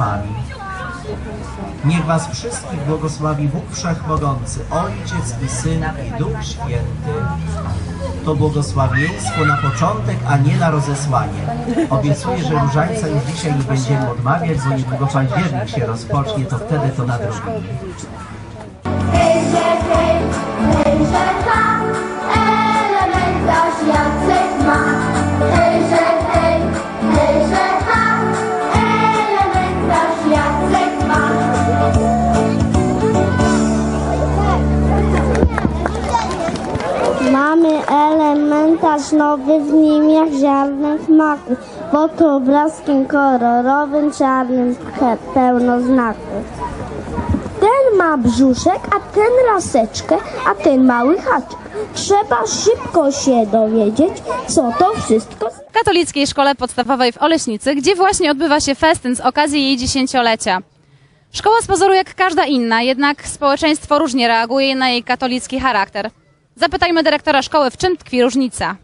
Wami. Niech Was wszystkich błogosławi Bóg Wszechmogący, Ojciec i Syn i Duch Święty. To błogosławieństwo na początek, a nie na rozesłanie. Obiecuję, że różańca już dzisiaj nie będziemy odmawiać, bo niedługo październik się rozpocznie, to wtedy to nadrobimy. Elementarz nowy w nim jak ziarnem smaku, pod obrazkiem kolorowym, czarnym pe- pełno znaków. Ten ma brzuszek, a ten laseczkę, a ten mały haczyk. Trzeba szybko się dowiedzieć, co to wszystko w katolickiej szkole podstawowej w Oleśnicy, gdzie właśnie odbywa się festyn z okazji jej dziesięciolecia. Szkoła z pozoru jak każda inna, jednak społeczeństwo różnie reaguje na jej katolicki charakter. Zapytajmy dyrektora szkoły, w czym tkwi różnica.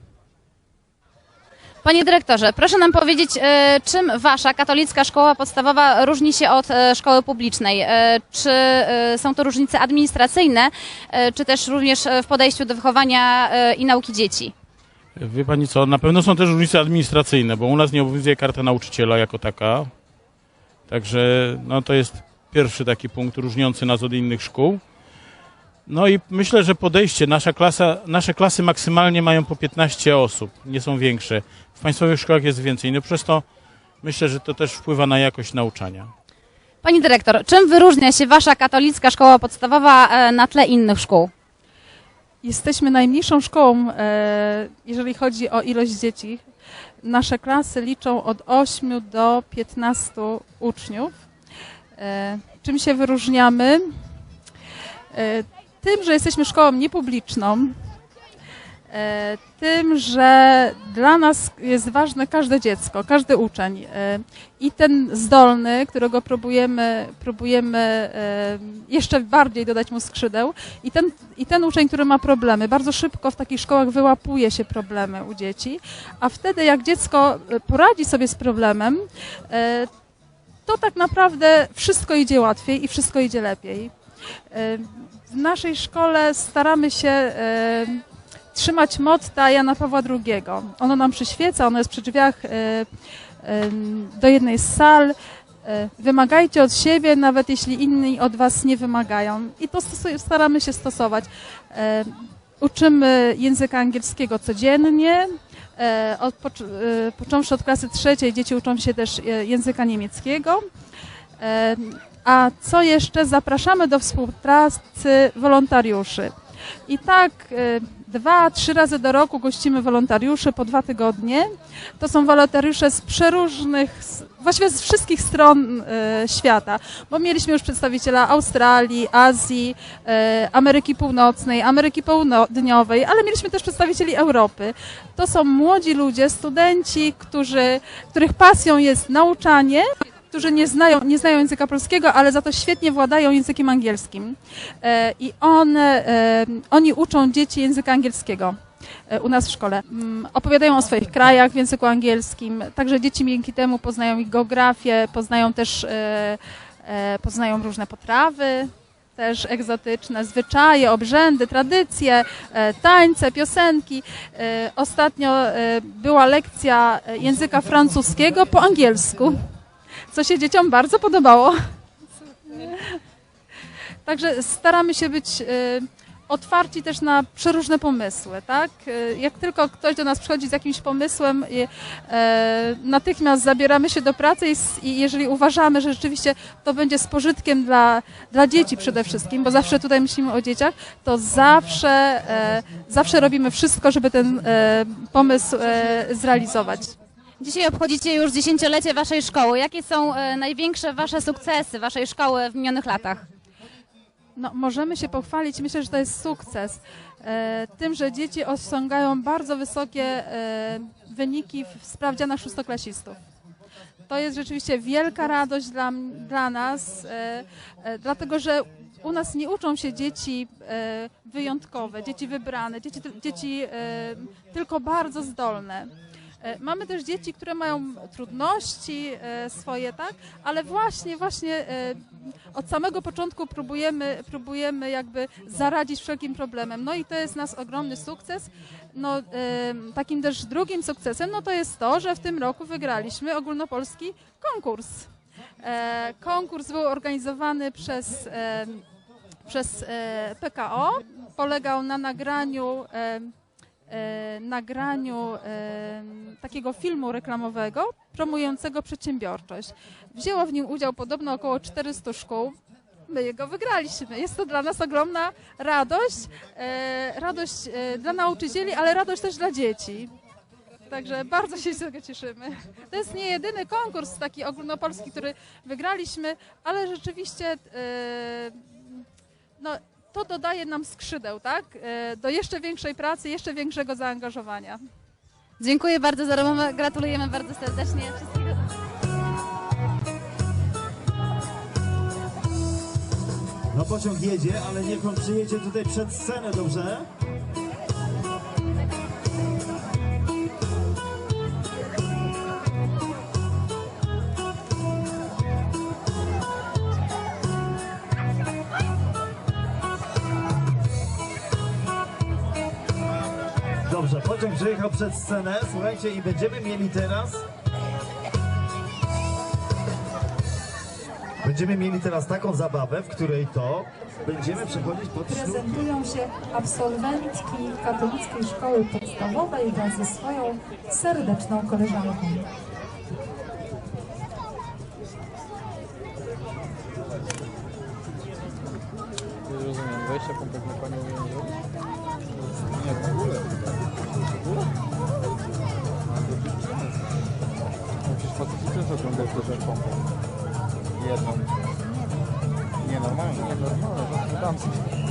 Panie dyrektorze, proszę nam powiedzieć, e, czym wasza katolicka szkoła podstawowa różni się od e, szkoły publicznej? E, Czy są to różnice administracyjne, czy też również w podejściu do wychowania i nauki dzieci? Wie pani co, na pewno są też różnice administracyjne, bo u nas nie obowiązuje karta nauczyciela jako taka. Także no, to jest pierwszy taki punkt różniący nas od innych szkół. No i myślę, że podejście, nasza klasa, nasze klasy maksymalnie mają po 15 osób, nie są większe. W państwowych szkołach jest więcej, no przez to myślę, że to też wpływa na jakość nauczania. Pani dyrektor, czym wyróżnia się wasza katolicka szkoła podstawowa e, na tle innych szkół? Jesteśmy najmniejszą szkołą, e, jeżeli chodzi o ilość dzieci. Nasze klasy liczą od 8 do 15 uczniów. E, Czym się wyróżniamy? Tym, że jesteśmy szkołą niepubliczną, e, tym, że dla nas jest ważne każde dziecko, każdy uczeń. E, I ten zdolny, którego próbujemy, próbujemy e, jeszcze bardziej dodać mu skrzydeł, i ten, i ten uczeń, który ma problemy, bardzo szybko w takich szkołach wyłapuje się problemy u dzieci, a wtedy jak dziecko poradzi sobie z problemem, to tak naprawdę wszystko idzie łatwiej i wszystko idzie lepiej. E, W naszej szkole staramy się e, trzymać motta Jana Pawła II. Ono nam przyświeca, ono jest przy drzwiach e, em, do jednej z sal. E, Wymagajcie od siebie, nawet jeśli inni od was nie wymagają. I to staramy się stosować. E, Uczymy języka angielskiego codziennie. E, Od, pocz- e, począwszy od klasy trzeciej, dzieci uczą się też e, języka niemieckiego. A co jeszcze? Zapraszamy do współpracy wolontariuszy. I tak e, dwa, trzy razy do roku gościmy wolontariuszy po dwa tygodnie. To są wolontariusze z przeróżnych, właściwie z wszystkich stron e, świata, bo mieliśmy już przedstawiciela Australii, Azji, e, Ameryki Północnej, Ameryki Południowej, ale mieliśmy też przedstawicieli Europy. To są młodzi ludzie, studenci, którzy, których pasją jest nauczanie, którzy nie znają, nie znają języka polskiego, ale za to świetnie władają językiem angielskim. E, I one, e, oni uczą dzieci języka angielskiego e, u nas w szkole. Mm, Opowiadają o swoich krajach w języku angielskim, także dzieci dzięki temu poznają ich geografię, poznają też poznają różne potrawy, też egzotyczne, zwyczaje, obrzędy, tradycje, tańce, piosenki. Ostatnio była lekcja języka francuskiego po angielsku co się dzieciom bardzo podobało. Także staramy się być e, otwarci też na przeróżne pomysły, tak? E, Jak tylko ktoś do nas przychodzi z jakimś pomysłem, e, e, natychmiast zabieramy się do pracy i, jeżeli uważamy, że rzeczywiście to będzie z pożytkiem dla, dla dzieci przede wszystkim, bo zawsze tutaj myślimy o dzieciach, to zawsze, e, zawsze robimy wszystko, żeby ten e, pomysł zrealizować. Dzisiaj obchodzicie już dziesięciolecie waszej szkoły. Jakie są e, największe wasze sukcesy waszej szkoły w minionych latach? No, możemy się pochwalić, myślę, że to jest sukces, e, tym, że dzieci osiągają bardzo wysokie e, wyniki w, sprawdzianach szóstoklasistów. To jest rzeczywiście wielka radość dla, dla nas, dlatego że u nas nie uczą się dzieci wyjątkowe, dzieci wybrane, dzieci, dzieci tylko bardzo zdolne. E, Mamy też dzieci, które mają trudności e, swoje, tak? Ale właśnie, właśnie e, od samego początku próbujemy, próbujemy jakby zaradzić wszelkim problemem. No i to jest nas ogromny sukces. No, takim też drugim sukcesem, no to jest to, że w tym roku wygraliśmy ogólnopolski konkurs. Konkurs był organizowany przez, przez PKO. Polegał na nagraniu, nagraniu e, takiego filmu reklamowego promującego przedsiębiorczość. Wzięło w nim udział podobno około 400 szkół. My jego wygraliśmy. Jest to dla nas ogromna radość. E, radość e, dla nauczycieli, ale radość też dla dzieci. Także bardzo się z tego cieszymy. To jest nie jedyny konkurs taki ogólnopolski, który wygraliśmy, ale rzeczywiście e, no, to dodaje nam skrzydeł, tak? E, do jeszcze większej pracy, jeszcze większego zaangażowania. Dziękuję bardzo za rozmowę, gratulujemy bardzo serdecznie. Wszystkiego No pociąg jedzie, ale niech on przyjedzie tutaj przed scenę, dobrze? Dobrze, pociąg przyjechał przed scenę, słuchajcie, i będziemy mieli teraz Będziemy mieli teraz taką zabawę, w której to będziemy przechodzić pod sznurki. Prezentują się absolwentki katolickiej szkoły podstawowej wraz ze swoją serdeczną koleżanką. Rozumiem, 20 pompek na panią ujął. Nie, w ogóle. Przecież faceci też oglądają też pompę. Jedną. Nie normalne, nie normalne, to damskie. No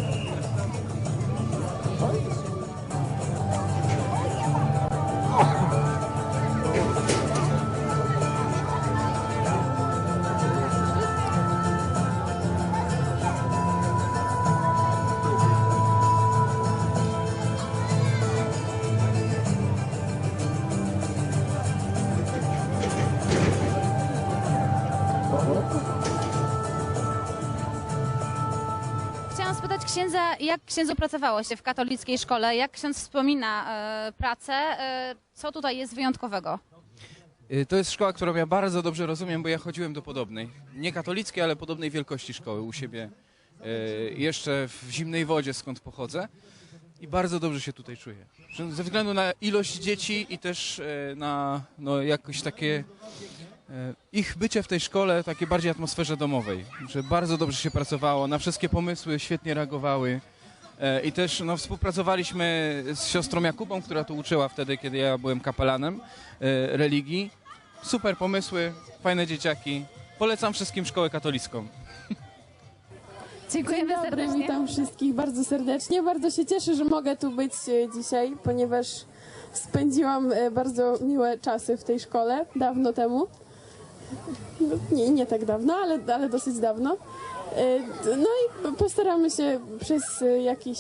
księdza, jak księdzu pracowało się w katolickiej szkole? Jak ksiądz wspomina e, pracę? E, co tutaj jest wyjątkowego? Y, To jest szkoła, którą ja bardzo dobrze rozumiem, bo ja chodziłem do podobnej. Nie katolickiej, ale podobnej wielkości szkoły u siebie. y, Jeszcze w zimnej wodzie, skąd pochodzę. I bardzo dobrze się tutaj czuję. Ze względu na ilość dzieci i też y, na no, jakoś takie ich bycie w tej szkole, takiej bardziej atmosferze domowej. Że bardzo dobrze się pracowało, na wszystkie pomysły świetnie reagowały. E, I też no, współpracowaliśmy z siostrą Jakubą, która tu uczyła wtedy, kiedy ja byłem kapelanem e, religii. Super pomysły, fajne dzieciaki. Polecam wszystkim szkołę katolicką. Dziękujemy Dzień dobry, serdecznie. witam wszystkich bardzo serdecznie. Bardzo się cieszę, że mogę tu być e, dzisiaj, ponieważ spędziłam e, bardzo miłe czasy w tej szkole dawno temu. No, nie, nie tak dawno, ale, ale dosyć dawno. E, No i postaramy się przez e, jakiś,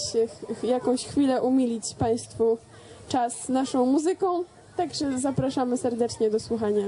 e, jakąś chwilę umilić Państwu czas naszą muzyką. Także zapraszamy serdecznie do słuchania.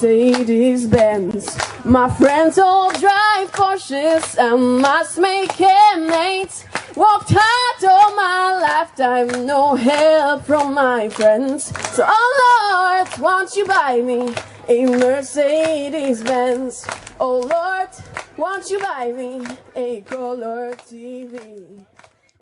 Mercedes Benz. My friends all drive Porsches and must make mates. Worked hard all my lifetime, no help from my friends. So, oh Lord, won't you buy me a Mercedes Benz? Oh Lord, won't you buy me a color TV?